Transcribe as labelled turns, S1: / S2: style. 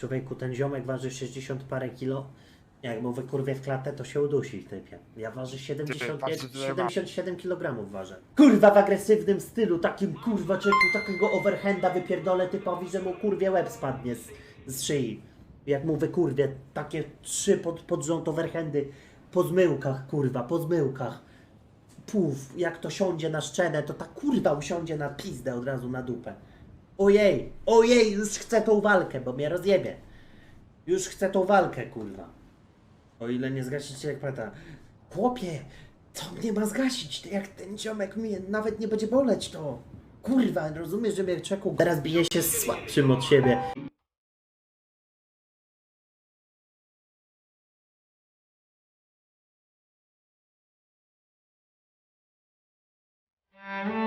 S1: Człowieku, ten ziomek waży 60 parę kilo. Jak mu wykurwie w klatę, to się udusi typie. Ja ważę 70,
S2: patrz, co tutaj ma.
S1: 77 kg ważę. Kurwa w agresywnym stylu, takim kurwa czeku, takiego overhanda wypierdolę typowi, że mu kurwie łeb spadnie z, z szyi. Jak mu wykurwie takie trzy pod, pod rząd overhandy po zmyłkach, kurwa, po zmyłkach. Puf, jak to siądzie na szczenę, to ta kurwa usiądzie na pizdę od razu na dupę. Ojej, ojej, już chcę tą walkę, bo mnie rozjebie. Już chcę tą walkę, kurwa. O ile nie zgasicie jak pata. Chłopie, co mnie ma zgasić? Jak ten ziomek mnie nawet nie będzie boleć to. Kurwa, rozumiesz, że mnie czeku. Teraz bije się z słabszym od siebie.
S3: Thank